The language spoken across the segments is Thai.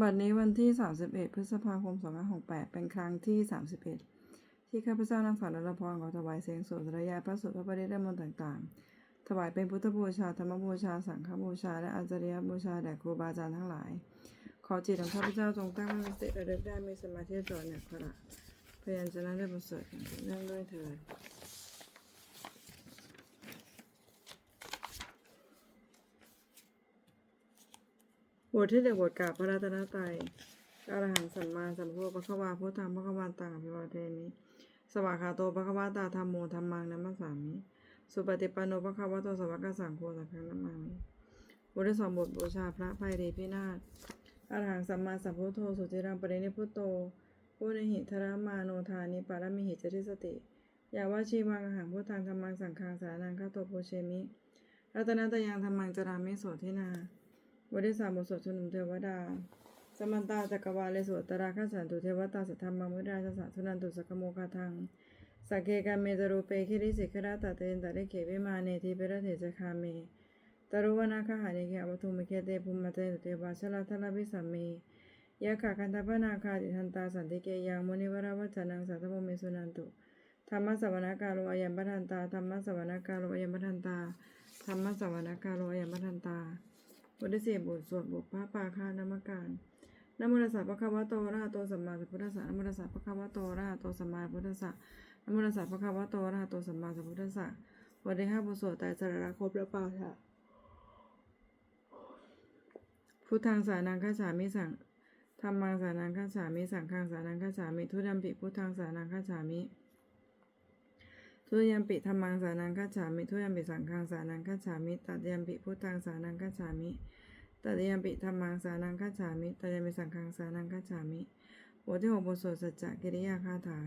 บัดนี้วันที่ 31 พฤษภาคม 2568 เป็นครั้งที่ 31 ที่ข้าพเจ้านางสาวรัตพรขอถวายเสียงสวดระยะพระสุตพระปริตรมนต์ต่างๆ ถวายเป็นพุทธบูชา ธรรมบูชา สังฆบูชา และอาจริยบูชาแด่ครูบาอาจารย์ทั้งหลาย ขอจิตของข้าพเจ้าจงตั้งมั่นสติระลึกได้มีสมาธิจดเนี่ยขอละพยัญชนะได้ประเสริฐเนื่องด้วยเถิด บทที่เด็กบทกาบพระรัตนตรัยอรหังสัมมาสัมพุทธพระควาพุทธังพระควันตังอภิวาเทมิสวากขาโตพระควาตาธรรมโมธรรมังนัมมสสามิ สุปฏิปันโนพระควาโตสวากสังโฆสังฆนัมมามิบทที่สองบทบูชาพระภัยรีพินาศอรหังสัมมาสัมพุทโธสุจิรังปรินิพุโตผู้ในหิทรมาโนทานิปารมิหิจริสติยาวาชีวังอหังพุทธังธรรมังสังฆังสานังข้าโตโพเชมิรัตนตยังธรรมังจรามิโสทินา บทที่สามสดชนุมเทวดา สมันตาจักรวาเลสวตตราข้าสันตุเทวตาสัทธรรมังวิราชสะทุนันตุสกโมคาทังสักเกกาเมตรูเปคิริสิกราตาเตนตะเรเขวิมาเนทีเปรเถจคาเมตรุวนาคหานิเคอวทุมิเคเตภุมมะเตตุเทวาชลาทลาภิสัมเมยะขะคันทปนาคาติทันตาสันติเกยังมุนิวราวัจนังสัทธโมเมสุนันตุธรรมสวนาการโลอยัมปทันตาธรรมสวนาการโลอยัมปทันตาธรรมสวนาการโลอยัมปทันตา บทที่สี่บทสวดบทพระปาคานามการนโมตัสสะภะคะวะโตอระหะโตสัมมาสัมพุทธัสสะนโมตัสสะภะคะวะโตอระหะโตสัมมาสัมพุทธัสสะนโมตัสสะภะคะวะโตอระหะโตสัมมาสัมพุทธัสสะบทที่ห้าบทสวดไตรสารครบและปาฐะพุทธังสานังคัจฉามิสังธรรมังสานังคัจฉามิสังฆังสานังคัจฉามิทุติยมปิพุทธังสานังคัจฉามิ ทุติยมปิธรรมังสานังคัจฉามิทุติยมปิสังฆังสานังคัจฉามิตติยมปิพุทธังสานังคัจฉามิตติยมปิธรรมังสานังคัจฉามิตติยมปิสังฆังสานังคัจฉามิบทที่หกบทสวดสัจจะกิริยาคาถา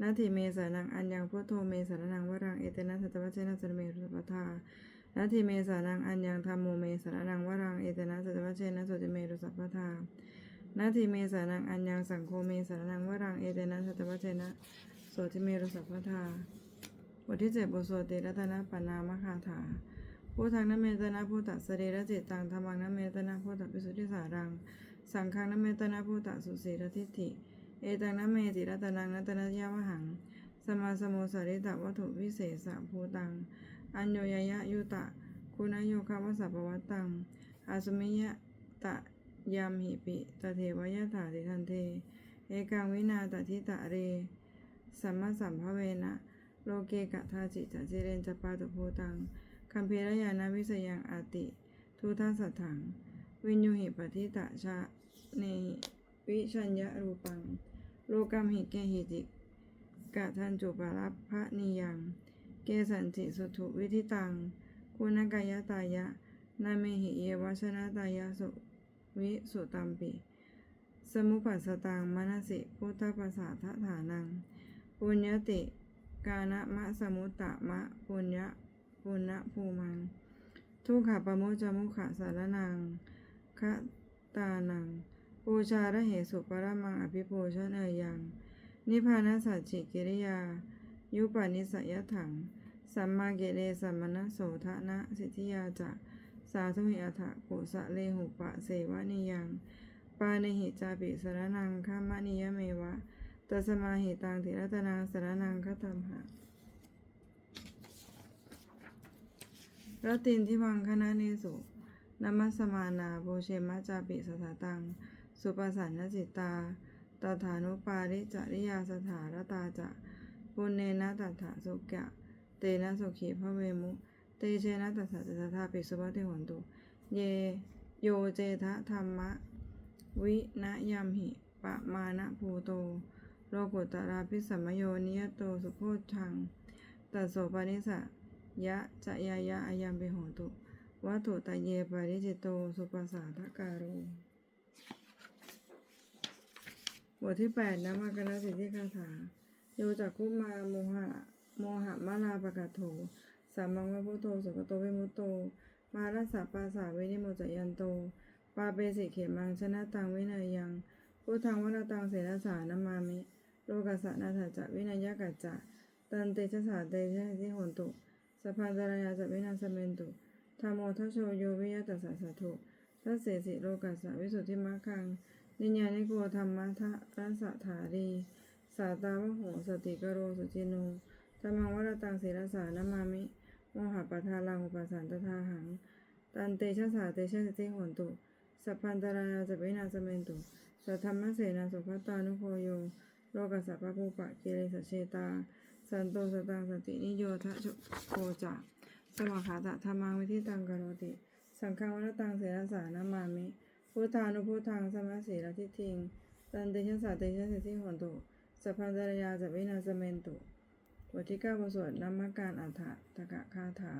นาทีเมสานังอัญญังพุทโธเมสารนังวรังเอเตนะสัตวะเจนะสัตเมรุปทานาทีเมสานังอัญญังธรรมโมเมสารนังวรังเอเตนะสัตวะเจนะสัตเมรุสัพพทานาทีเมสานังอัญญังสังโฆเมสารนังวรังเอเตนะสัตวะเจนะโสติเมรุสัพพทา บทที่เจ็ดบทสวดติรัตนะปนามคาถาผู้ทางนเมตนาผู้ตัดสรีระจิตตังธรรมังนเมตนาผู้ตัดปิสุทธิสารัง สังฆังนเมตนาผู้ตัดสุสีระทิฏฐิ เอตังนเมติรัตนังนัตนยาวหัง สมาสโมสาริตวัตถุวิเศษสะภูตัง อัญโยยยะยุตะ คุณโยคาวสัพวัตตัง อาสมิยะตะยามหิปิตะเทวยถาติทันเท เอกังวินาตทิตะเร สัมมาสัมภเวนะ โลเกกะทาจิจะเจเรนจปาตุโพตังคัมภีรยานาวิสยังอาติ ทุทัสสถัง วินยูหิปฏิตะชะเนวิชัญญะรูปัง โลกัมหิเกหิจิกะทันจุปารับพระนิยัง เกสันติสุถุวิธิตัง คุณกายตายะ นาเมหิเยวชนะตายะสุวิสุตัมปิสมุปัสตังมนสิพุทธปัสสะทฐานังปุญญติ กานะมะสมุตตะมะปุญญะปุณณภูมัง ทุกขะปะโมจมุขะสารนังคะตานัง ปูชาระเหสุปรมังอภิปูชนเอยัง นิพพานัสสัจฉิกิริยา ยุปนิสยถัง สัมมาเกเรสัมมณโสทะนะ สิทธิยาจะ สาธุหิอัฏฐกุสะเลหุปะเสวะนิยัง ปาเนหิจาปิสารนังคามะนิยเมวะ ตัสมาหิตังติรัตนังสรนังคตัมหะรตินทิวังคณะเนสุนัมสมานาโบเชมะจาปิสถาตัง สุปสันนจิตตาตถานุปาริจริยาสถารตาจะปุณเนนะตัถาสุกะ เตนะสุขีพระเวมุ เตเชนะตัสสะจัตถาปิสุปฏิหนตุ เยโยเจทะธรรมะ วินะยัมหิปะมานะภูโต โลกุตราพิสัมโยนิยโตสุโพชังตัสโสปานิสะยะจะยายะอายัมเปโหตุวัตถุตะเยปาริจิตโตสุปัสสาทการโรบทที่แปดนะมากรสิทธิคาถาโยจักคุมาโมหะโมหะมาลาปะกะโถสัมมังวะพุทโธสุกโตวิมุตโต มารัสสะปาสาวินิโมจยันโต ปาเปสิเขมังชนะตังวินัยยังพุทธังวรตังเสนาสานามามิ โลกัสสะนาถาจะวินัยกัจจะตันเตชะสาเตชะสิโหนตุสพพันตรายาจะวินาสเมนตุธรรมโมทัชโชโยวิยตัสสะสะทุทัสเสสิโลกัสสะวิสุทธิมรรคังนิญญานิโกธรรมะทะรัสสะถารีสาตาวโหสติกโรสุจิโนธรรมังวรตังศีรสานามามิโมหะปทาลังอุปสันตทาหัง ตันเตชะสาเตชะสติโหนตุสัพพันตรายาจะเวนาสเมนตุสัทธรรมเสนาสุขตานุโคโย โลกัสสะปะปุปะกิเลสเชตา สันโตสตังสตินิโยทะโชโคจะสมาคาตะธรรมังวิธิตังกโรติ สังฆังวรตังเสนาสานามามิพุทธานุพุทธังสมัสสีลทิทิงตันเตชะสาเตชะสติหนตุสัพพันตรยาจะเวนาสเมนตุบทที่เก้าบทสวดนามมการอัฏฐตกะคาถา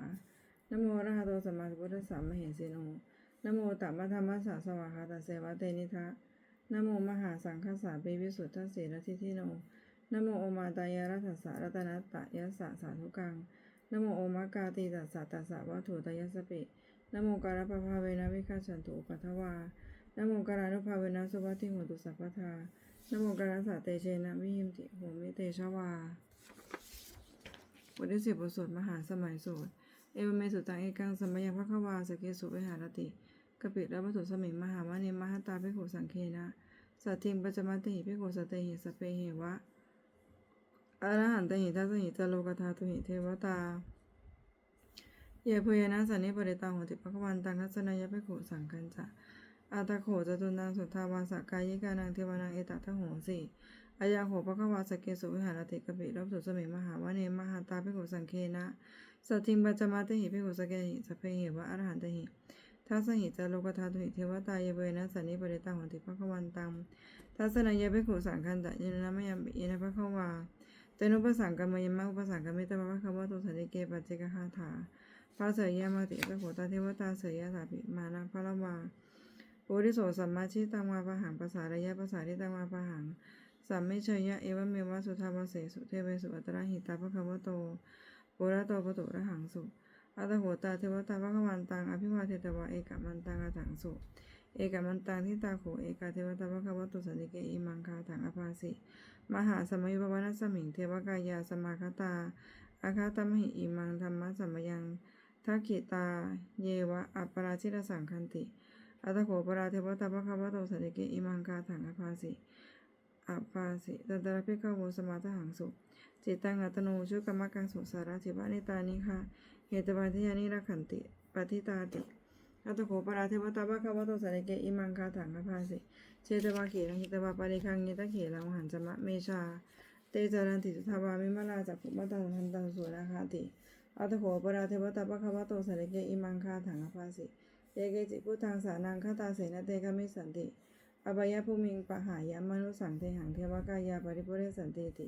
นโมระหะโตสัมมาสัมพุทธัสสะมเหสีโนนโมตัมมะธรรมะสะสวากขาตะเสวะเตนิทะ นโมมหาสังฆสาปิวิสุทธัสสีรทิทิโนนโมโอมาตายรัสสะรัตนัตตะยัสสะสาธุกังนโมโอมากาติตัสสะตัสสะวัตถุตยสสปินโมการะปภาเวนะวิคัจฉันตุปัทวานโมการานุภาเวนะสุวัติโหตุสัพพทานโมการะสะเตเชนะวิหิมติโหมิเตชวาบทที่สิบบทสวดมหาสมัยสูตรเอวเมสุตังเอกังสมยังพระควาสเกสุวิหารติ กปิและวัตถุสมิงมหาวานิมหาตาภิกขุสังเคนะ สัตทิงปัจจมัตติหิภิกขุสตเตหิสเปเหวะอรหันตหิทัสหิจโลกธาตุหิเทวตา เยเพยนะสันนิปริตาโหติภควันตังทัศนายภิกขุสังคัญจะอาตาโขจตุนังสุทธาวาสกายิกานังเทวานังเอตทะโหสีอายาโหภควาสเกสุวิหารติกปิและวัตถุสมิงมหาวานิมหาตาภิกขุสังเคนะสัตทิงปัจจมาเตหิภิกขุสเกหิสพเพหิวะอรหันตหิ ทัสหิจาโลกธาตุหิเทวตายเวนะสันนิปริตังหติภควันตังทัสนัยภิกขุสังคันตะยินนะมยัมปิยินะภควาเตนุปสังกมยมะอุปสังกมิตมะภควะตุสันติเกปัจเจกคาถาพระเสยยามติตะโขตาเทวตาเสยยาสาปิมานะพระละวาปุริโสสัมมาชิตังวาปะหังภาษาระยะภาษาทิตังวาปะหังสัมมิเชยยะเอวเมวะสุทาวเสสุเทเวสุอัตระหิตาภควโตปุระโตปตุระหังสุ อัตโหตาเทวตาภควันตัง อภิวาเทตวะ เอกมันตังอาถังสุเอกมันตังที่ตาโขเอกาเทวตาภควตุสันติเกอิมังคาถังอภาสิมหาสมัยภวนสมิงเทวกายาสมาคตาอาคาตมหิอิมังธรรมะสัมยังทักขิตา เยวะ อัปปราชิตสังคันติ อัตโขปราเทวตาภควตุสันติเกอิมังคาถังอภาสิอภาสิตันตระเพกขโวสมาทหังสุจิตตังอัตโนชุกรรมกังสุสาราธิวานิตานิคะ ตุปัจจยานิรักขันติปฏิตาติอัตโขปราเทวตาภควตสันติเกอิมังคาถังอภาสิเชตวาเขลังหิตวาปาริคังยิตะเขลังหันจมะเมชา เตจารันติสุทาวามิมลาจักขุมตังทันตังสุนาคาติอัตโขปราเทวตาปะคะวะโตสันติเกอิมังคาถังอภาสิเยเกจิพุทธังสานังคาตาเสนเตกะมิสันติอบายภูมิงปะหายามนุสังเทหังเทวกายาปริปุเรสันติติ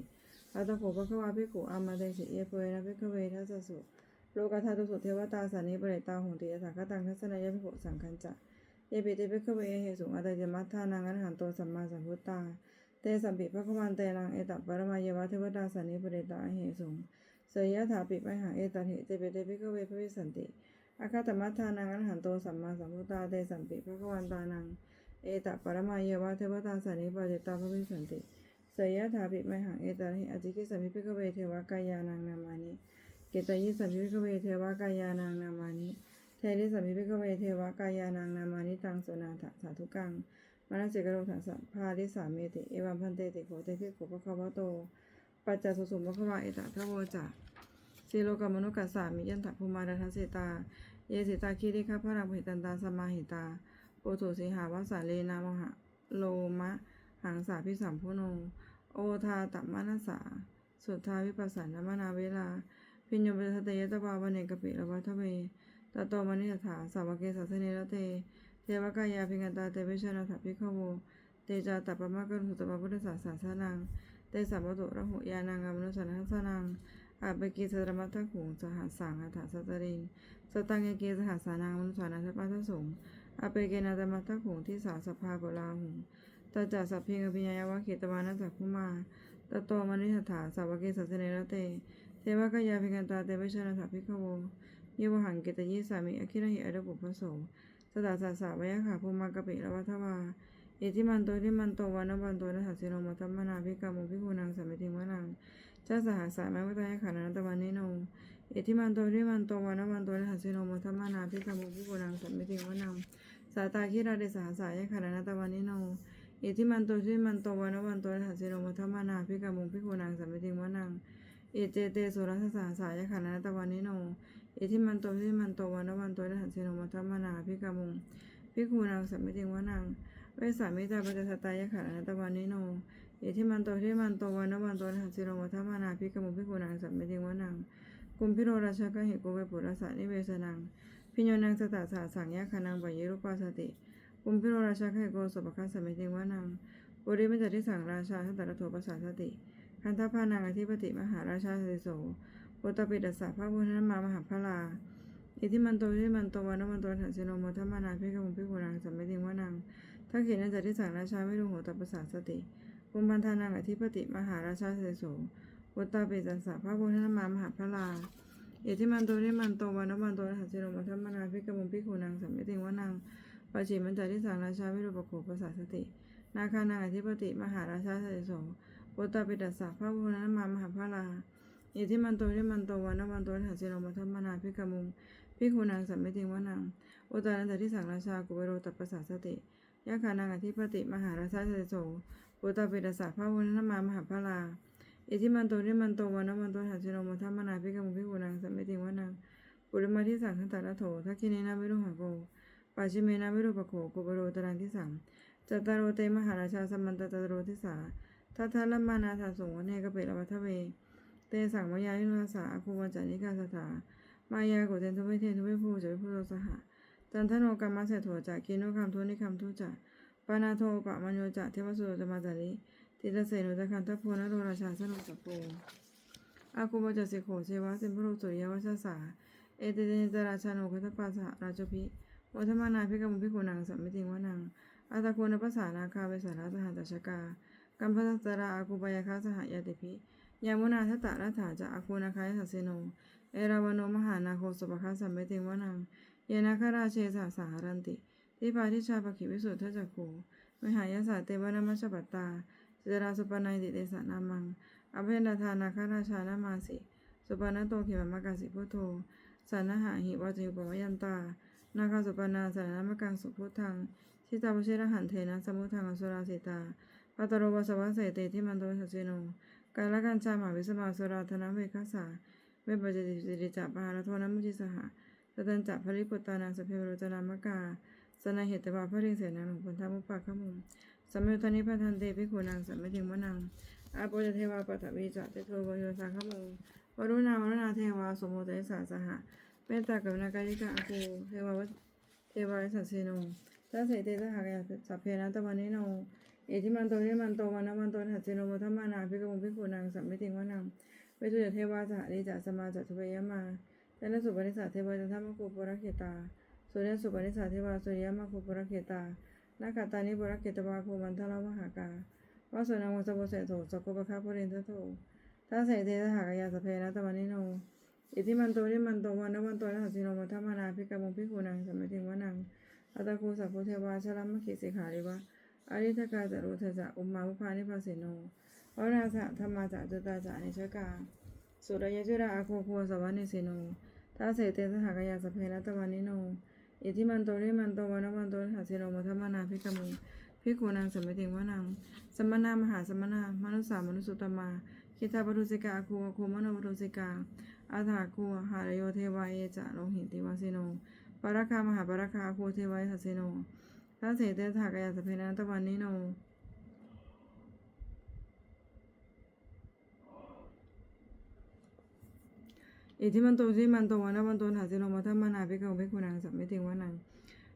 อัตโขปะควะภิกขุอามาเตสิเยเปยนะภิกขเวทัสสุ โลกาธาตุสุเทวตาสันนิปเรตาหงติยถาคตังทัศนายภิกขุสังคัญจะเยปิติภิกขเวเหสุงอัตยมัทธานังอรหันโตสัมมาสัมพุทธาเตสัมปิภควันเตนังเอตัปปรมาเยวะเทวตาสันนิปเรตาเหสุงเสยยะถาปิไมหังเอตันหิเตปิติภิกขเวพระวิสันติอาคาตมัทธานังอรหันโตสัมมาสัมพุทธาเตสัมปิภควันตานังเอตัปปรมาเยวะเทวตาสันนิปเรตาพระวิสันติเสยยะถาปิไมหังเอตันหิอจิกิสัมปิภิกขเวเทวกายานังนามานิ เกตยิสัมปิภิกเวเทวกายานังนามานิเทริสัมมิภิกเวเทวกายานังนามานิตังโสนาถสาธุกังมนัสสิกโรถัสสะพาริสาเมติเอวัมพันเตติโขเตภิกขุปะคะวะโตปัจจสุสุมะคะวะเอตทะโวจะสีโลกามนุกัสสามิยันถะภูมาดาทัสสิตา เยสิตาคิริคาพระราภิตันตาสมาหิตาโปตุสิหาวสาเลนามหะโลมะ หังสาพิสัมพุโน โอทาตัมมานาสา สุทธาวิปัสสนามนาเวลา พิญโยปัสสตยตวาวเนกปิละวัทเวตโตมนิสถาสาวกเกสัสเนรเต เทวกายาพิกันตาเตวิชนาถพิขโว เตจาตัปะมะกรุสุตปะพุทธศาสนาสนัง เตสัมปตุระหุยานังกามนุสันทัสนังอาเปกิสรมัตถขุงสหัสสังอัฏฐสัตริงสตังเยเกสหัสสานังมนุสานัสปัสสสงอาเปเกนาตมัตถขุงที่สาสภาโกลาหุงตาจัสสัพเพงอภิญญาวะเขตวานัสสักขุมาตโตมนิสถาสาวกเกสัสเนรเต เทวกายาพิกันตาเตวิชนาถพิขโวเยวหังเกตยิสามิอคิระหิอรบุพโสสตาสาสาวยะขาภูมากะปิละวัทวาเอติมันโตทิมันโตวันวันโตนะหัสสิโนมัตมนาภิกามุภิกุนังสัมมิติวนังจ้าสหัสสามะวตายะขานันตวันนิโนเอติมันโตทิมันโตวันวันโตนะหัสสิโนมัตมนาภิกามุภิกุนังสัมมิติวนังสาตาคิราเดสหสายขารณตวันนิโนเอิทิมันโตชิมันโตวันวันโตหัสสิโนมัทมานาภิกามุงภิกขุนางสัมมิติงวนัง เอเจเตสุรัสสาสายขารณตวันนิโน เอทิมันโตชิมันโตวันวันโตหัสสิโนมัทมานาภิกามุงภิกขุนางสัมมิติงวนังเวสามิตาปัจจสตายขารณตวันนิโน เอทิมันโตชิมันโตวันวันโตหัสสิโนมัทมานาภิกามุงภิกขุนางสัมมิติงวนังกุมพิโรราชกะเหกุเวปุรสานิเวสนัง พิญโยนังสตาสาสังยาคานังปะเยรุปัสสติปุมพิโรราชาไคโกสุปคัสสมิติงวานังปุริมัจจทิสังราชาทัตตะโทปัสสาสติ คันทพานังอธิปติมหาราชาสิโสปุตตปิดัสสะพระพุทธนามามหาพลาอิทิมันโตทิมันโตวันวันโตถันเสโนโมทัมมานาภิกขุมภิกุนังสัมมิติงวานังทักขินันจติสังราชาไม่รู้โหตปัสสาสติปุมพันธานังอธิปติมหาราชาสิโสปุตตปิดัสสะพระพุทธนามามหาพลาอิทิมันโตทิมันโตวันวันโตหัสสิโนมัทมนาภิกมุงภิกุนังสัมมิติงวานังปัจฉิมันจาริสังราชาวิรุปโขปัสสาสติ นาคานังอธิปติมหาราชาสิโส ปุตตปิดัสสะพระพุทธนามามหาภาลาอิทิมันโตทิมันโตวันวันโตหัสสิโนมัทมนาภิกมุงภิกขุนังสัมมิติงวานังโอตานันจาริสังราชากุเวโรตปัสสาสติยะคานังอธิปติมหาราชาสโสปุตตปิดัสสะพระพุทธนามามหาภาลาอิทิมันโตทิมันโตวันวันโตหัสสิโนมัทมนาภิกมุงภิกขุนังสัมมิติงวานังปุริมาที่สังขันตระโถทักขิเนนาวิรุหะโกปัจฉิเมนาวิรุปโขกุปโรตรังที่สังจัตตารโรเตมหาราชาสมันตตโรทิสา ทัทธลัมานาถาสงวนเนกเปรวัทเว เตสังมายายุนาสาอาคูวันจานิกาสถามายาโกเทนทุเวเทนทุเวภูจะวิภูโรสหะจันทโนกรรมเสโถจะกินโนคำทุนิคำทุจะปานาโทปะมัญโยจะเทวสุโรจะมาจาริติตเสนุจะคันทโพนโรราชาสนุจัปโปอาคูวัจสิโขเชวะสิมพโรสุริยวัชสาเอเตเตนิจราชาโนคัตปัสสะราชพิวัฒมานาภิกขุภิกุนังสัมมิติงวนังอัตตะโกนปัสานาคาเวสาราสหัตชกา กัมพัสสราอากุปยาคาสหยาติพิยามุนาทตะรัฐาจะอาคูนาคายสัสเสโน เอราวโนมหานาโคสุปคัสสัมมิติงวนัง เยนาคราเชสาสาหารันติทิปาทิชาปขิวิสุทธจักขูมหายาสาเตวนามัชปัตตาเจราสุปนัยติเตสนามัง อภัยนาธานาคราชานามาสิ สุปนโตเขมมะกาสิพุทโธสานหาหิวาจยุปมยันตา นาคาสุปนาสานามกังสุพุทธังชิตาปเชระหันเทนะสมุทังอสุราสิตา ปัตโรวสวัสเสเตที่มันโตสัจเจโนกาลกันชามาวิสมาสุราธนเวคัสสาเวปจติสิริจัปาลโทนัมุจิสหะตตันจัภริปุตตานังสเพโรจนามกาสนาเหตวาภริงเสนานุพุทธามุปปะขมุมสัมยุทธนิพันเตภิกขุนังสัมมิติมนังอาโปจเทวาปัตตวิจัตเตโทวโยสังขมุวรุณาวรุณาเทวาสมุทัยสาสหะเมตตากรุณากายิกาอาคูเทวาวเทวาสัสเสโนทัสเสเตสหากายสัพเพนะตะวันนิโน เอทิมันโตเทมันโตวันนวันโตหัสเสโนวัฒมานาภิกขุภิกขุนังสัมมิติวานังเวทุจเทวาสหริจสมาจัตุเวยมาเตนสุปนิสัทเทวะจันทมกุปุระเขตาสุเรสุปนิสัทเทวาสุริยมกุปุระเขตานาคาตานิปุระเขตวาคูมันทลาวหากาวาสุนังวสบุเสโตสกุปะคาปุเรนทโตทัสเสเตสหากายสัพเพนะตะวันนิโนอิทิมันโตทิมันโตวันนวันโตนะหัสสิโนมัทมานาภิกมุงภิกขุนังสัมมิติวานังอัตตะคูสัพพุเทวาชลัมมะขิสิขาริวะ อริทกาจารุทจะอุมมาภุพานิพาสิโนวนาสะธรรมาจะจุตาจะอนิชกา สุรยจุระอาโคโคสวานิสิโนทัสเสเตสหากายาสเพนะตะวันิโน อิทิมันโตทิมันโตวันวันโตหัสสิโนมัทมานาภิกมุงภิกขุนังสัมมิติวานังสมณามหาสมณามนุสสามนุสุตมาคิตาปรุสิกาอาโคอาโคมโนปรุสิกาอาถาคูหารโยเทวายจะโลหิติวาสิโนปาราคามหาปาราคาคูเทวายสัสสิโน ทัสเสเตถากายาสเพนันตวันนิโนอิทิมันโตทิมันโตวันนวันโตหาสิโนมัทมานาภิกขุภิกขุนังสัมมิติวานัง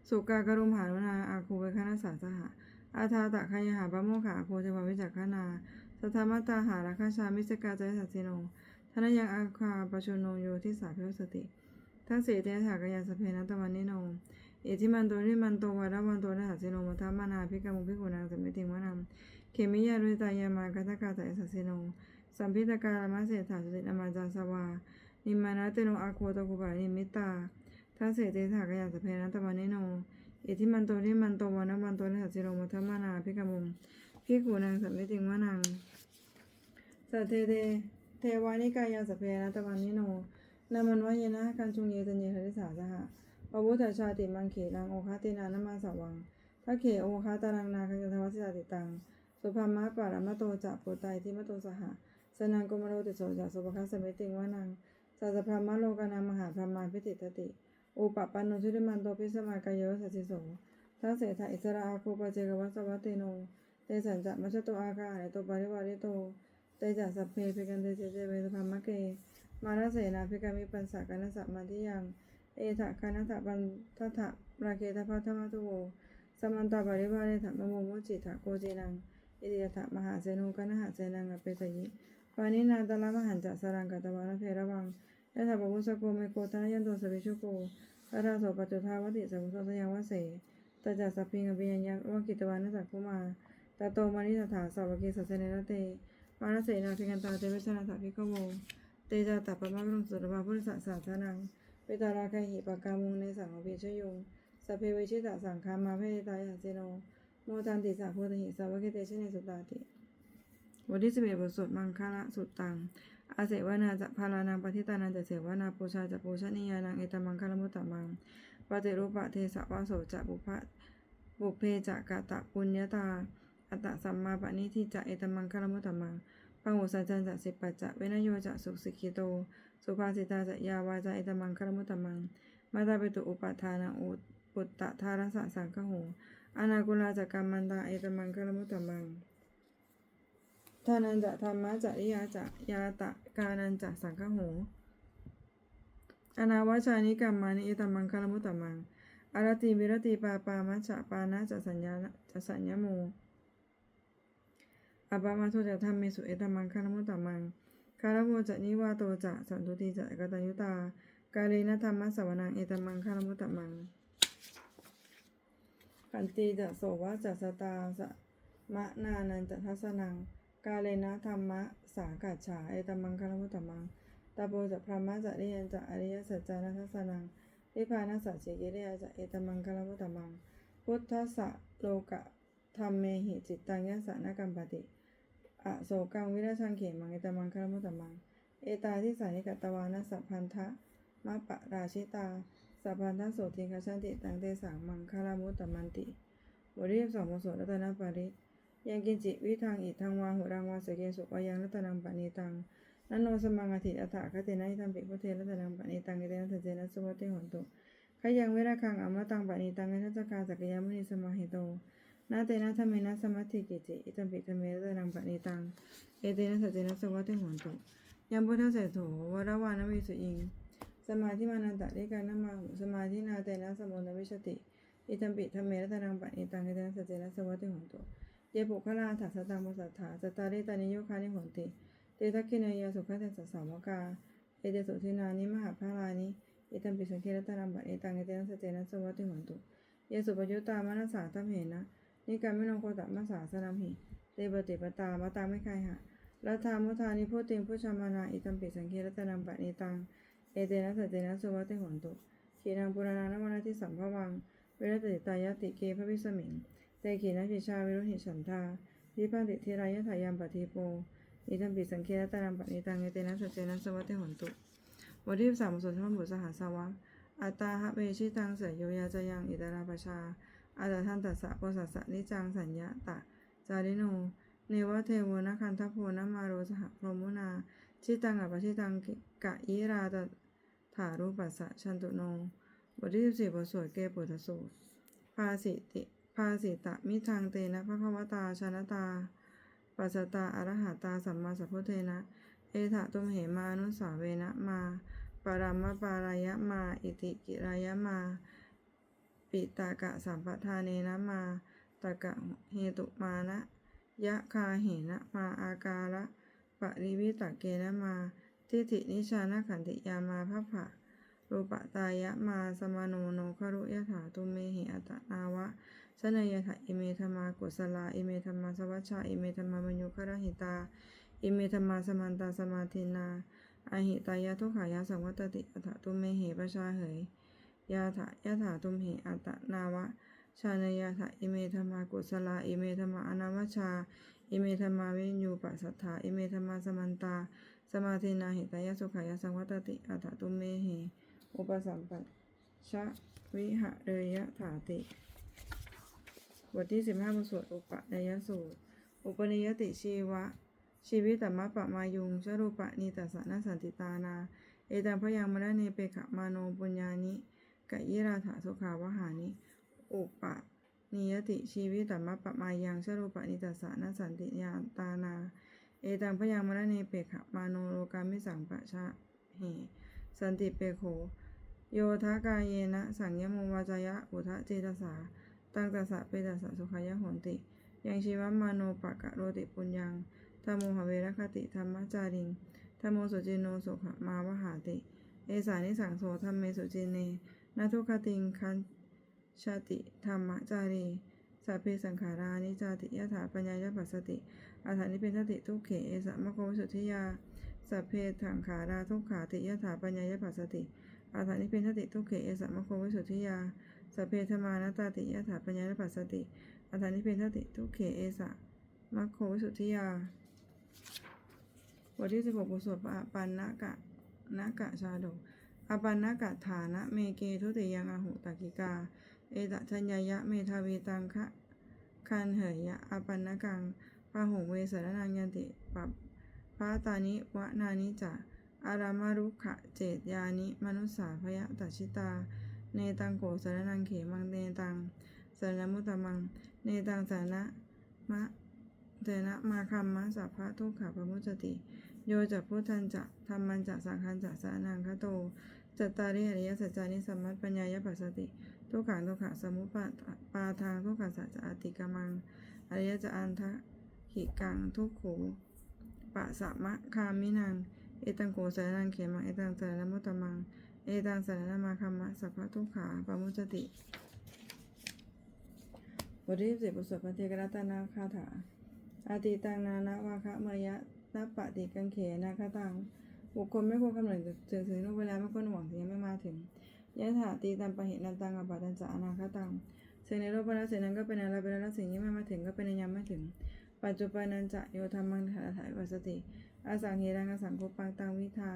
สุกากรุมหารุนาอาคูเวคณาสาสหะอาทาตะขยหาบะโมขาอาคูเทวาวิจักขนาสัทธามัตตาหาราคาชามิสกาใจสัสิโนทนยังอาคาปชุโนโยที่สาเพวสติทักเสเตถากายาสเพนะตะวันนิโน เอทิมันโตนิมันโตวาระวันโตนะหัสสิโนมัทามานาภิกามุภิกุนังสัมมิติวานังเขมิยารุตายามากัตกาตะสัสสิโนสัมพิตกาลมาเสถาสุตินามาจาสวา นิมานาเตโนอาโคตะกุบานิมิตาทักเสเตถากยาสเพนะตะวันนิโนเอทิมันโตนิมันโตวาระวันโตนะหัสสิโนมัทามานาภิกามุภิกุนังสัมมิติวานังสัทเทเตเทวานิกายาสเพนะตะวันนิโนนามันวะเยนะกันจุงเยตันเยทริสาสหะ ปวุฒชาติมังเขนังโอคาตินานามาสวังทักเขโอคาตารังนาคังทวัสสติตัง สุภามะปารมโตจะปุตไตทิมโตสหะสนังกุมารโรติโสจะสุภคัสสมิติงวานังสัสพรามโลกนามหาพรมาพิติตติ อุปปันโนชุติมันโตปิสมากายโยสัสิโสทัสเสทะอิสระอาคูปเจกวัสสวัตติโนเตสัญจะมัชโตอาคาหะโตปาริวาริโตเตจัสสพเพภิกันเตเจเจเวสพามะเก มาราเสนาภิกามิปันสากานสสะมันทิยัง เอถะคานัสสะปันทัทธะราเกตพัทธมัตุโวสมันตาปริวาริถะมโมมุจิถะโกเจนังอิติยถะมหาเสนุกนะหะเสนังอเปตยิปานินาตละมหันจะสรังกตวานะเพระวังยะถะปะวุสโกเมโกตนะยันโตสวิชุโกตถาโสปัจจุทาวติสัมพุทสยังวเสตจัสสพิงอภิญญยักวกิตวานะสักคุมาตโตมานิสถาสาวกเกสัสเนรเตมานะเสนาภิกันตาเตเวชนะสัพพิกโมเตจาตัปปะมะกรุงสุรภาพุทธสสาสานังเปตาราคาหิปากามุงในสังอภิชยงสัพเพเวชิตาสังคามาเพตายาเจโนโมตันติสาพุทธหิสาวกเตชเนสุตาติบทที่สิบเอ็ดบทสวดมังคละสุตตัง อาเสวนาจะพารานังปฏิตานันจะเสวนาปูชาจะปูชนียานังเอตมังคลมุตตะมังปฏิรูปะเทสะวาโสจะบุพะบุพเพจะกะตะปุญญาตา อัตตะสัมมาปณิทิจะเอตมังคลมุตตะมังปังอุสัจจันจะสิปัจจะเวนโยจะสุสิกิโต สุภาสิตาจะยาวาจะเอตมังคลมุตมังมาตาเปตุอุปทานังอุปุตตะทารสะสังคโหอนากุลาจะกรรมันตาเอตมังคลมุตมังทานันจะธรรมะจะริยาจะยาตะกานันจะสังฆโหอนาวชานิกรรมานิเอตมังคลมุตมังอารติวิรติปาปามัจจะปานะจะสัญญาจะสัญญโม อปปมาโทจะทำเมสุเอตมังคารมุตมัง คารโมจะนิวาโตจะสันตุติจะกตัญญุตา กาเลนะธรรมะสวนังเอตมังคารมุตตะมังขันติจะโสวะจะสตาสะมะนานันจะทัสนัง กาเลนะธรรมะสากัจฉาเอตมังคารมุตตะมังตาโปจะพรหมะจะเรียนจะอริยสัจจานัทัสนังนิพพานัสสะเจกิเรียจะเอตมังคารมุตตะมัง พุทธะโลกะธรรมเมหิจิตตังยะสะนกัมปติ อโศกังวิราชังเขมังเอตมังคารมุตตะมัง เอตาที่สานิกัตตวานะสัพพันธะมะปะราชิตาสัพพันธะโสติคชันติตังเตสังมังคารมุตตะมันติบทที่สองบทสวดรัตนปาริยังกินจิวิทางอิทังวาหุรังวาสเกสุวายังรัตนังปณิตังนันโนสมังอธิอัฏฐคเตนะทัมปิพุเทรัตนังปณิตังเอเตนะเทเจนะสุวัติหนตุขยังเวราคังอมตังปณิตังเอทัสสกาสักยามุนิสมาหิโต นาเตนะธรรมนะสมัตถิกิจิอิตัมปิธรรมเมระนังปณิตัง เอเตนะสัจเจนะสวัตติโหนตุยัมพุทธเสโถวรวานวิสุอิง สมาธิมานันตะริกานามาหุสมาธินาเตนะสมุนวิชติ อิตัมปิธรรมเมระนังปณิตัง เอเตนะสัจเจนะสวัตติโหนตุเยปุคลาถัสตังมุสัทธาสตาริตานิโยคานิโหนติ เตทักขินายาสุขะเตสัสสาวกา เอเตสุทินานิมหาภาลานิ อิตัมปิสังเครตนังปณิตัง เอเตนะสัจเจนะสวัตติโหนตุ เยสุปยุตตามนัสสาตัมเหนะ นิการมิโนโคตะมัสสาสนัมหิเตปฏิปตามาตาไม่ใครหะรัฐามุทานิพุติงพุชามานาอิตัมปิสังเครตนังปะนิตัง เอเตนะสัจเจนะสุวัติหนตุขีนังปุราณานวนาทิสัมภวัง เวรติตายติเกภวิสมิงเตขีนัชิชาวิรุหิฉันทาทิพันติทิรายถายามปฏิโปอิตัมปิสังเครตนังปะนิตัง เอเตนะสัจเจนะสุวัติหนตุบทที่สามสวดธรรมบุตรสหัสสวะอัตตาหะเวชิตังเสยโยยาจยังอิตาราปชา อาตทันตัสสะโพสัสสะนิจังสัญญาตะ จาริโน เนวะเทโวนะคันทโพนะมาโรสหพรมุนา ชิตังอัปชิตังกะยิราตถารูปัสสะชันตุโน บทที่สิบสี่บทสวดเกปุตสูตรภาสิติภาสิตะมิทางเตนะพระควตาชนตา ปัสตาอรหัตตาสัมมาสัพพุเทนะ เอถะตุมเหมานุสาเวนะมา ปรามปารายะมา อิติกิรายะมา ปิตากะสัมปทานเนนะมาตะกะเหตุมานะยะคาเหนะมาอาการะปริวิตะเกนะมา ทิฏฐินิชานะขันติยามาภพะรูปตายะมาสมาโนโนครุยะถาตุเมหิอัตนาวะสนยถาอิเมธมากุศลาอิเมธรรมาสวัชชาอิเมธรรมามัญญุครหิตา อิเมธรรมาสมันตาสมาธินาอหิตายะทุกขายะสังวัตติอัตตุเมหิปชาเหย ยาถายะถาตุมเหอัตนาวะ ชานยาถาอิเมธรรมากุศลาอิเมธรรมาอนาวชา อิเมธรรมาวิญญูปัสสัทธาอิเมธรรมาสมันตา สมาธินาหิตายสุขายสังวัตติอัตถตุมเมเหอุปสัมปัชะวิหะเรยะถาติ บทที่สิบห้าบทสวดอุปนยสูตร อุปนิยติชีวะ ชีวิตตมะปะมายุงชรูปะนีตัสสะนสันติตานา เอตังพยังมรเนเปขะมาโนปุญญานิ กยิราถาสุขาวหานิ อุปะนิยติชีวิตตมะปะมายังชรูปะนิตัสสะนสันติยาตานา เอตังพยังมรเนเปขะมาโนโลกามิสังปะชะเหสันติเปโข โยทากายเยนะ สังยโมวาจายะอุทะเจตสา ตังตัสสะเปตัสสะสุขายะโหนติ ยังชีวมาโนปะกะโรติปุญญังธรรมโมหเวรคติธรรมจาริงธรรมโมสุจินโนสุขมาวหาติ เอสานิสังโสธรรมเมสุจินเน นาทุกขติงคันชาติธรรมจารีสัพเพสังขารานิจาติยถาปัญญายปัสสติอาถานิเป็นทติทุกเขเอสะมะโควิสุทธิยาสัพเพสังขาราทุกขาติยถาปัญญายปัสสติอาถานิเป็นทติทุกเขเอสะมะโควิสุทธิยาสัพเพธมานาตาติยถาปัญญายปัสสติอาถานิเป็นทติทุกเขเอสะมะโควิสุทธิยาบทที่สิบหกบทสวดปะปันนะกะนะกะชาดก อปันนกะฐานะเมเกทุติยังอาหุตากิกา เอตทัญญายะเมทาวีตังคะคันเหยยะอปันนกังปะหงเวสรนังยันติปัปพาตานิวะนานิจะอารามารุขะเจตยานิ มนุสสาพยะตัชิตา เนตังโกสรนังเขมังเนตังสรมุตมัง เนตังสาระมะเตนะมาคัมมะสัพพะทุกขะปะมุจจติ โยจะพุทธันจะธรรมันจะสังคันจะสานังคโต จัตตาริอริยสัจจานิสัมมัตปัญญายปัสสติทุกขังทุกขะสมุปปาทางทุกขะสัจจะอติกามังอริยจะอันทะหิกังทุกขูปะสะมะคามินัง เอตังโกสารนังเขมังเอตังสารนมุตตมัง เอตังสารนมาคัมมะสัพพะทุกขาปะมุจติบทที่สิบบทสวดปฏิกรัตนาคาถาอาติตังนานาวาคะเมยะนับปฏิกังเขนาคตัง บุคคลไม่ควรกำหนดถึงถึงล่วงเวลาไม่ควรหวังถึงยังไม่มาถึงยะถาตีตันปะเหนันตังอปาตันจะอนาคตังสิ่งในโลกไปแล้วสิ่งนั้นก็เป็นอะไรไปแล้วสิ่งที่ไม่มาถึงก็เป็นยังไม่ถึง ปัจจุบันนันจะโยธรรมังถาถายวัสติอาสังเฮรังอสังโคปังตังวิทา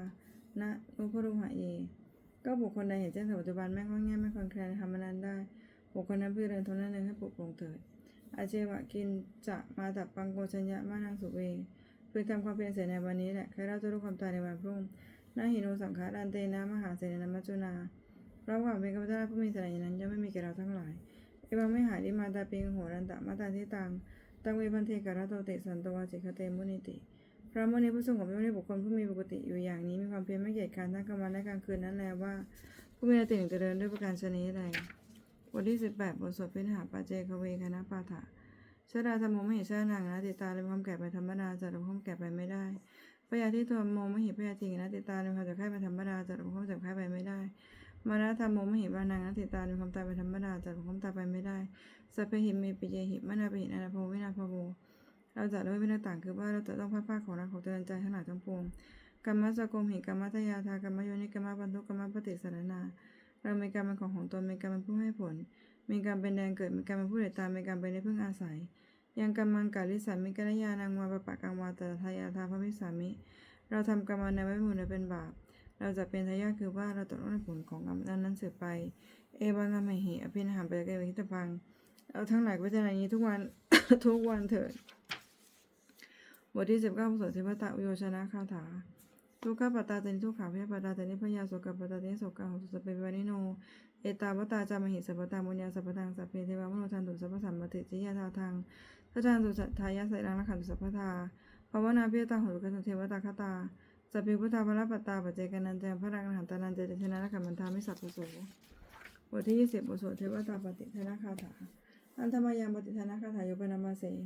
นะนุพรุหะเย ก็บุคคลใดเห็นแจ้งปัจจุบันไม่ข้องแง่ไม่คลอนแคลนทำนั้นได้ บุคคลนั้นเพื่อเริญทนนั้นหนึ่งให้ปลุกปลงเถิดอาเจวะกินจะมาตับปังโกชัญญะมานังสุเว พึงทำความเพียรเสร็จในวันนี้แหละใครเราจะรู้ความตายในวันพรุ่งนาหิโนสังขารันเตนะมหาเสนนมัจจุนาเพราะความเป็นข้าพเจ้าผู้มีสลายนั้นจะไม่มีแก่เราทั้งหลายเอวังไม่หาดิมาตาปิงโหรันตะมาตาทิตังตังเวพันเทการะโตเตสันตวาจิคเตมุนิติพระมุนีผู้ทรงของพระมุนีบุคคลผู้มีปกติอยู่อย่างนี้มีความเพียรไม่เกียจคร้านทั้งกลางวันและกลางคืนนั้นแลว่า ผู้มีสติหนึ่งจะเดินด้วยประการชนิดใดบทที่สิบแปดบทสวดพิณหาปาเจคเวคณะปาถะ ชาดาธรรมโมมหิชานังนะติตาเลยความแก่ไปธรรมดาจัดความแก่ไปไม่ได้พยาที่ตัวโมมหิพยาทิงนะติตาเลยความจะไข้ไปธรรมดาจัดความจะไข้ไปไม่ได้มานะธรรมโมมหิบานังนะติตาเลยความตายไปธรรมดาจัดความตายไปไม่ได้สัพเพหิเมปิเยหิมนาปิหินาโพวินาภโวเราจะด้วยวินาต่างคือว่าเราจะต้องพลาดพลาดของรักของเตือนใจทั้งหลายทั้งปวงกรรมสกมหิกรรมทยาทากรรมโยนิกรรมปันทุกรรมปฏิสารนา เรามีกรรมเป็นของของตนมีกรรมเป็นผู้ให้ผล มีกรรเป็นแดนเกิด มีกรรเป็นผู้ติดตามมีกรรเป็นในพึ่งอาศัย ยังกรรมังกาลิสามิกัลยานังวาปะปะกังวาตถายาทาพระวิสามิ เราทำกรรมในไว้หมู่ในเป็นบาป เราจะเป็นทายาทคือว่าเราตกลงในผลของกรรมนั้นนั้นสืบไป เอวังกรรมหิอภินหามไปเกวิทิตพัง เราทั้งหลายก็จะในนี้ทุกวันทุกวันเถิดบทที่สิบเก้าพระโสธิพตะอุโยชนะคาถาทุกขปตาเตนิทุกขาพยาปตาเตนิพยาโสกปตาเตนิโสกาหุสุสเปวานิโน เอตาวตาจามหิสัพพตังบุญญาสัพพตังสัพเพเทวามโนทันตุสัพพสัมปติจิยาทาทังพระจานตุสัทธายาสัยรังละขันตุสัพพทาภาวนาเพียตังหุกันเทวตาคตาสัพเพพุทธาภรปตตาปัจเจกันันเตพระรังหันตานันเจเจชนะละขันมันทามิสัพพโสบทที่ยี่สิบบทสวดเทวตาปฏิทนาคาถาอันธรรมยังปฏิทนาคาถาโยปนามาเสย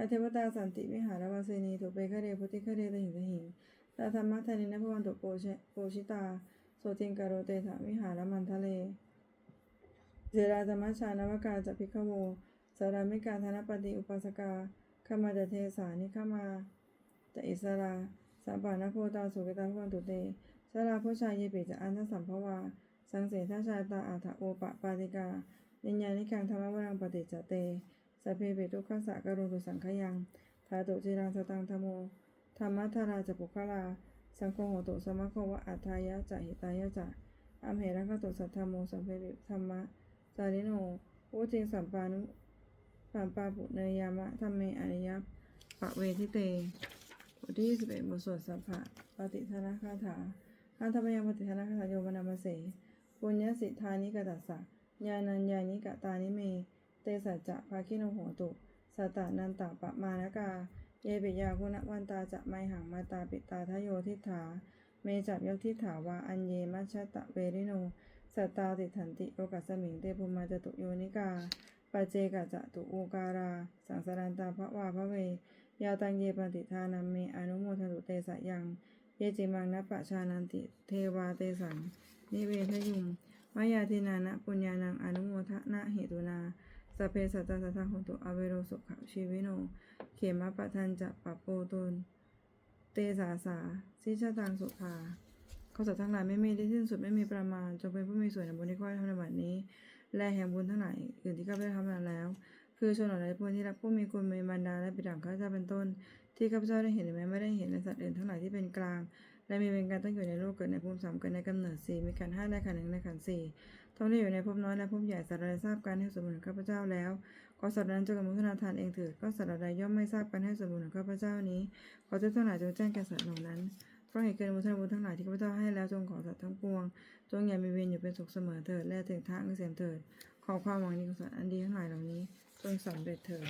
าเทวตาสันติวิหารวาเสนีตุเปคเรพุติคเรตหิงตหิงตาธรรมะทานินะพวันตุโปชโปชิตาโสติงการโรเตถาวิหารมันทะเล เจราธรรมชานวกาจะพิกขโวสารามิกาธนปฏิอุปาสกาขมาจะเทสานิขมาจะอิสราสัมปานโคตาสุกตาพวันตุเตชาลาพุชายเยปิจะอันทสัมภวา สังเสทชาตาอาถโอปะปาติกาญญาณิกังธรรมวรังปฏิจเตสเพเปตุขัสสะกรุตุสังขยังทาตุจิรังสตังธโมธรรมทาราจะปุคลา สังโฆโหตุสมะโควะอัฏฐายะจะหิตายะจะอัมเหรังกตุสัทธโมสัมเพริธรรมะ จาริโนอุจิงสัมปานุสัมปาปุเนยามะธรรมเมอริยปะเวทิเตบทที่21บทสวดสัพพะปฏิทนาคาถาอันธรรมยังปฏิทนาคาถาโยมนามเสปุญญสิทธานิกตัสสะญาณัญญานิกตานิเม เตสัจจะภาคิโนโหตุสัตตานันตปะมานกา เยปิยาคุณวันตาจะไมหังมาตาปิตาทโยทิฏฐาเมจับยกทิฏฐาวาอัญเยมัชชะตะเวริโน สัตตาติถันติโอกัสสมิงเตภูมาจตุโยนิกาปเจกะจะตุอูการา สังสารันตาภวาพระเวยาตังเยปันติทานัมเมอนุโมทนุเตสะยัง เยจิมังนัปะชานันติเทวาเตสัง นิเวทยุงมายาทินานะปุญญานังอนุโมทนะเหตุนาสเพสัตตาสัทธาโหตุอเวโรสุขชีวิโน เขมะปะทันจะปะโปตุนเตสาสา สิชะตังสุภา ข้อสัตว์ทั้งหลายไม่มีที่สิ้นสุดไม่มีประมาณจงเป็นผู้มีส่วนในบุญที่ข้าพเจ้าทำในบัดนี้ และแห่งบุญทั้งหลายอื่นที่ข้าพเจ้าทำมาแล้ว คือชนเหล่าใดพวกที่รักผู้มีคุณมีบรรดาและบิดาของข้าพเจ้าเป็นต้น ที่ข้าพเจ้าได้เห็นหรือแม้ไม่ได้เห็นในสัตว์อื่นทั้งหลายที่เป็นกลาง และมีเป็นการตั้งอยู่ในโลกเกิดในภูมิสามเกิดในกำเนิดสี่มีขันห้าและขันหนึ่งในขันสี่ท้องที่อยู่ในภพน้อยและภพใหญ่สัตว์ใดทราบการให้สมบูรณ์ของข้าพเจ้าแล้วขอสัตว์นั้นจงกำมุทนาทานเองเถิดก็สัตว์ใดย่อมไม่ทราบการให้สมบูรณ์ของข้าพเจ้านี้ขอเจ้าทั้งหลายจงแจ้งแก่สัตว์เหล่านั้น ราะเหตุเกิดมุทนาบุญทั้งหลายที่ข้าพเจ้าให้แล้วจงขอสัตว์ทั้งปวง จงอย่ามีเวรอยู่เป็นสุขเสมอเถิดและถึงทางเสียมเถิด ขอความหวังดีของสัตว์อันดีทั้งหลายเหล่านี้จงสำเร็จเถิด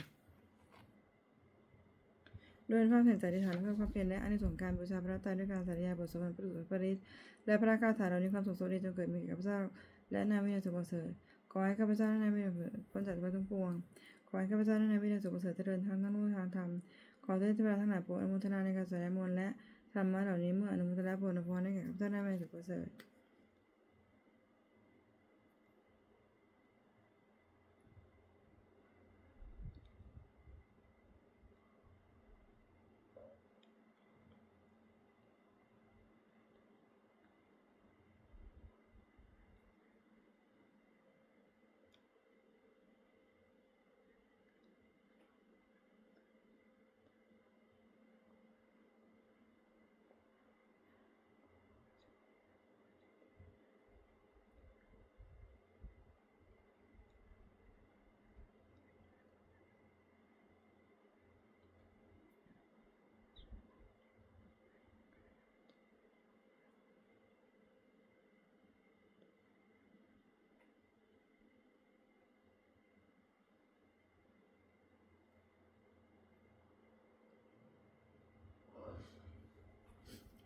ด้วยพระแผ่นใจที่ฐานเพื่อความเพียรและอานิสงส์การบูชาพระตายด้วยการสาธยายบทสวดมนต์ประดุจปริศและพระคาถาเหล่านี้ความสุขสวัสดีจงเกิดมีแก่ข้าพเจ้า และนายวิญญาณสุขเสริฐขอให้ข้าพเจ้าและนายวิญญาณพ้นจากทุกทั้งปวงขอให้ข้าพเจ้าและนายวิญญาณสุขเสริฐเจริญทางทั้งรู้ทางธรรมขอเทพเจ้าทั้งหลายโปรดอนุโมทนาในการสวดมนต์และ ธรรมะเหล่านี้เมื่ออนุโมทนาโปรดอภรให้แก่ข้าพเจ้าและนายวิญญาณสุขประเสริฐ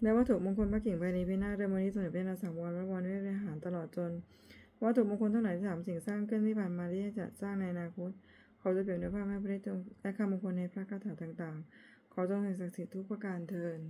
และวัตถุมงคลพระกิ่งไพรีพินาศเริ่มวันนี้สมเด็จพระนางสังวรและวันวิหารตลอดจนวัตถุมงคลทั้งหลายที่สามสิ่งสร้างขึ้นที่ผ่านมาที่จะสร้างในอนาคตขอจะเปลี่ยนด้วยภาพให้พระได้จงและคำมงคลในพระคาถาต่างๆ ขอจงแห่งศักดิ์สิทธิ์ทุกประการเทิน